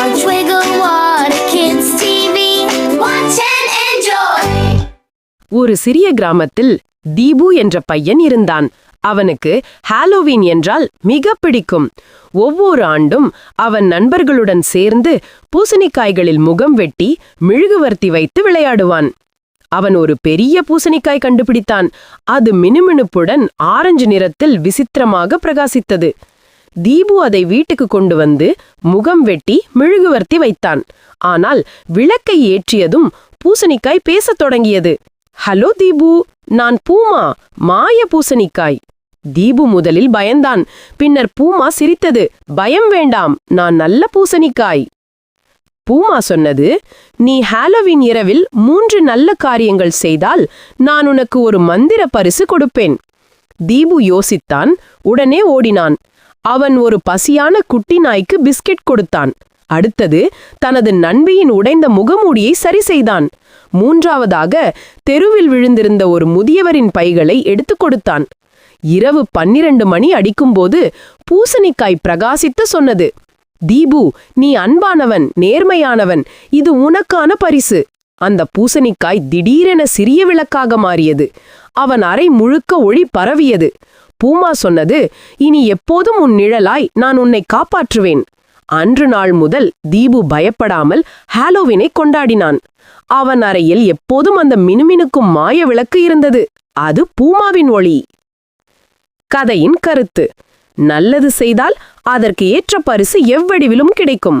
Watch Wiggle Water Kids TV. Watch and enjoy. ஒரு சிறிய கிராமத்தில் தீபு என்ற பையன் இருந்தான். அவனுக்கு ஹாலோவீன் என்றால் மிக பிடிக்கும். ஒவ்வொரு ஆண்டும் அவன் நண்பர்களுடன் சேர்ந்து பூசணிக்காய்களில் முகம் வெட்டி மெழுகுவர்த்தி வைத்து விளையாடுவான். அவன் ஒரு பெரிய பூசணிக்காய் கண்டுபிடித்தான். அது மினுமினுப்புடன் ஆரஞ்சு நிறத்தில் விசித்திரமாக பிரகாசித்தது. தீபு அதை வீட்டுக்கு கொண்டு வந்து முகம் வெட்டி மெழுகுவர்த்தி வைத்தான். ஆனால் விளக்கை ஏற்றியதும் பூசணிக்காய் பேசத் தொடங்கியது. ஹலோ தீபு நான் பூமா மாய பூசணிக்காய். தீபு முதலில் பயந்தான். பின்னர் பூமா சிரித்தது. பயம் வேண்டாம் நான் நல்ல பூசணிக்காய். பூமா சொன்னது. நீ ஹாலோவின் இரவில் மூன்று நல்ல காரியங்கள் செய்தால் நான் உனக்கு ஒரு மந்திர பரிசு கொடுப்பேன். தீபு யோசித்தான். உடனே ஓடினான். அவன் ஒரு பசியான குட்டி நாய்க்கு பிஸ்கெட் கொடுத்தான். அடுத்தது தனது நண்பியின் உடைந்த முகமூடியை சரி செய்தான். மூன்றாவதாக தெருவில் விழுந்திருந்த ஒரு முதியவரின் பைகளை எடுத்துக் கொடுத்தான். இரவு பன்னிரண்டு மணி அடிக்கும்போது பூசணிக்காய் பிரகாசித்து சொன்னது தீபு நீ அன்பானவன் நேர்மையானவன் இது உனக்கான பரிசு. அந்த பூசணிக்காய் திடீரென சிறிய விளக்காக மாறியது. அவன் அறை முழுக்க ஒளி பரவியது. பூமா சொன்னது இனி எப்போதும் உன் நிழலாய் நான் உன்னை காப்பாற்றுவேன். அன்று நாள் முதல் தீபு பயப்படாமல் ஹாலோவினை கொண்டாடினான். அவன் அறையில் எப்போதும் அந்த மினுமினுக்கும் மாய விளக்கு இருந்தது. அது பூமாவின் ஒளி. கதையின் கருத்து நல்லது செய்தால் அதற்கு ஏற்ற பரிசு எவ்வடிவிலும் கிடைக்கும்.